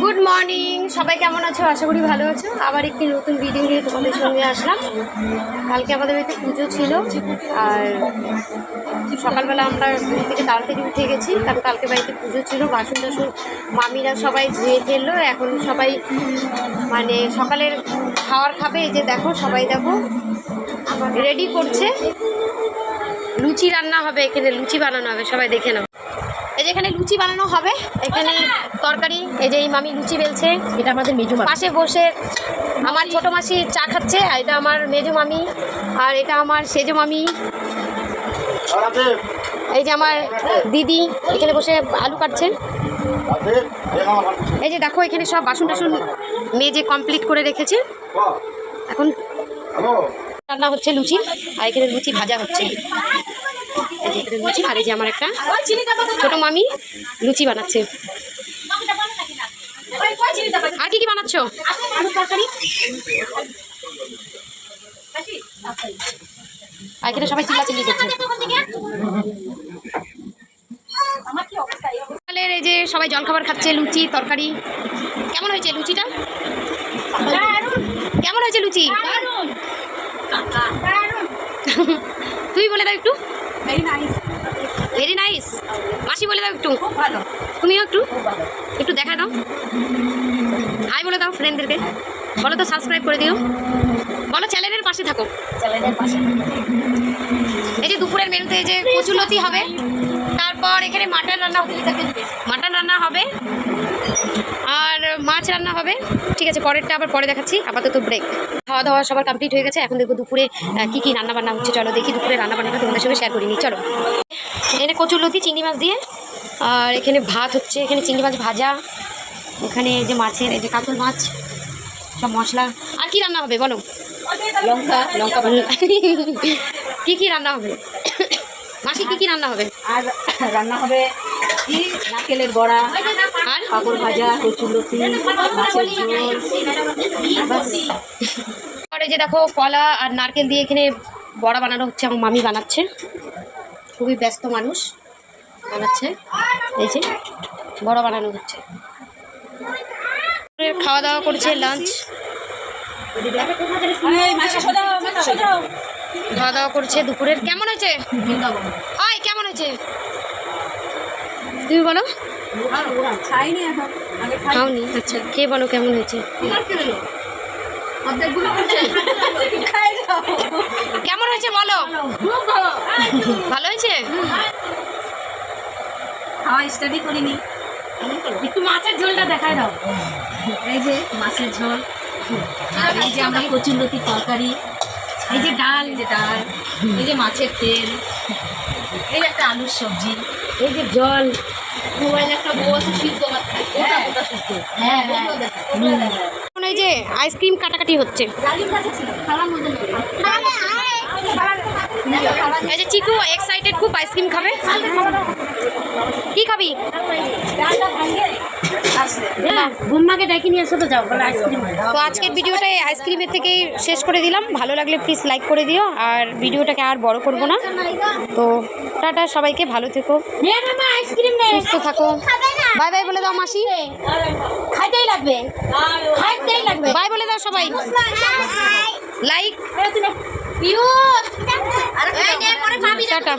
Good morning সবাই কেমন আছো? আশা করি ভালো আছো। আবার একটি নতুন ভিডিও নিয়ে তোমাদের সঙ্গে আসলাম। কালকে আমাদের বাড়িতে পুজো ছিল। আর সকালবেলা আমরা ঘুম থেকে তাড়াতাড়ি উঠে গেছি। কারণ কালকে বাড়িতে পুজো ছিল। বাসন টাসন মামিরা সবাই ধুয়ে ফেলল। এখন সবাই মানে সকালের খাওয়ার খাবে। এই যে দেখো, সবাই দেখো রেডি করছে। লুচি রান্না হবে এখানে। লুচি বানানো হবে। সবাই দেখে নাও। এই যে এখানে লুচি বানানো হবে। এখানে তরকারি এই যে এই মামি লুচি বেলছে, এটা আমাদের মেজু পাশে বসে আমার ছোট মাসি চা খাচ্ছে, আর এটা আমার মেজো মামি, আর এটা আমার সেজো মামি। এই যে আমার দিদি, এখানে বসে আলু কাটছে এই যে দেখো, এখানে সব বাসন টাসন মেজে কমপ্লিট করে রেখেছে। এখন রান্না হচ্ছে লুচি, আর এখানে লুচি ভাজা হচ্ছে। এখানে লুচি, আর এই যে আমার একটা ছোট মামি লুচি বানাচ্ছে। আর কি কি বানাচ্ছ? আর এখানে সবাই চিল্লাচিল্লি করছে। সকালের এই যে সবাই জলখাবার খাচ্ছে লুচি তরকারি। কেমন হয়েছে লুচিটা? কেমন হয়েছে লুচি? তুই বলে দাও একটু। ভেরি নাইস মাসি বলে দাও একটু। তুমিও একটু। একটু দেখা দাও। হাই বলে দাও ফ্রেন্ডদেরকে বলো তো সাবস্ক্রাইব করে দিও। বলো চ্যানেলের পাশে থাকো। পাশে। এই যে দুপুরের মেনুতে যে কচুলতি হবে। তারপর এখানে মাটন রান্না হতে মাটন রান্না হবে। আর মাছ রান্না হবে। ঠিক আছে পরেরটা আবার পরে দেখাচ্ছি। আপাতত ব্রেক খাওয়া দাওয়া সবার কমপ্লিট হয়ে গেছে। এখন দেখব দুপুরে কী কী কি রান্না বান্না হচ্ছে। চলো দেখি দুপুরে রান্না বান্নাটা তোমাদের সঙ্গে শেয়ার করিনি। চলো। এখানে কচুর লতি চিংড়ি মাছ দিয়ে। আর এখানে ভাত হচ্ছে এখানে চিংড়ি মাছ ভাজা। এখানে এই যে মাছের এই যে কাতল মাছ সব মশলা। আর কি রান্না হবে বলো? লঙ্কা লঙ্কা কি কি রান্না হবে? মাসি কি কি রান্না হবে? আর রান্না হবে কি? নারকেলের বড়া আর? পাঁপড় ভাজা কচুলতি মাছের ঝোল। বাস। যে দেখো কলা আর নারকেল দিয়ে এখানে বড়া বানানো হচ্ছে আমার মামি বানাচ্ছে। খুবই ব্যস্ত মানুষ বানাচ্ছে। এই যে, বড়া বানানো হচ্ছে। খাওয়া দাওয়া করছে লাঞ্চ। খাওয়া দাওয়া করছে দুপুরের। কেমন হয়েছে? হয় কেমন হয়েছে? তুমি বলো। খাওনি আচ্ছা। খেয়ে বলো কেমন হয়েছে? কেমন হয়েছে বলো? ভালো। হয়েছে? খাওয়া স্টাডি করিনি। একটু মাছের ঝোলটা দেখাই দাও। এই যে মাছের ঝোল, এই যে আমরা কচুরলতি তরকারি, এই যে ডাল, এই যে ডাল, এই যে মাছের তেল। এই একটা আলুর সবজি এই যে জল হ্যাঁ। হ্যাঁ এখন এই যে আইসক্রিম কাটাকাটি হচ্ছে। এই যে চিকু এক্সাইটেড খুব আইসক্রিম খাবে। কি খাবি? আসছে গুম্মাকে ডেকে নিয়ে এসো তো যাও বলে আইসক্রিম তো আজকের ভিডিওটা এই আইসক্রিমের থেকেই শেষ করে দিলাম। ভালো লাগলে প্লিজ লাইক করে দিও আর ভিডিওটাকে আর বড় করব না। তো টাটা সবাইকে ভালো থেকো। আইসক্রিম সুস্থ থাকো। বাই বাই বলে দাও মাসি। খাইতেই লাগবে। খাইতেই লাগবে। বাই বলে দাও সবাই। Like tata.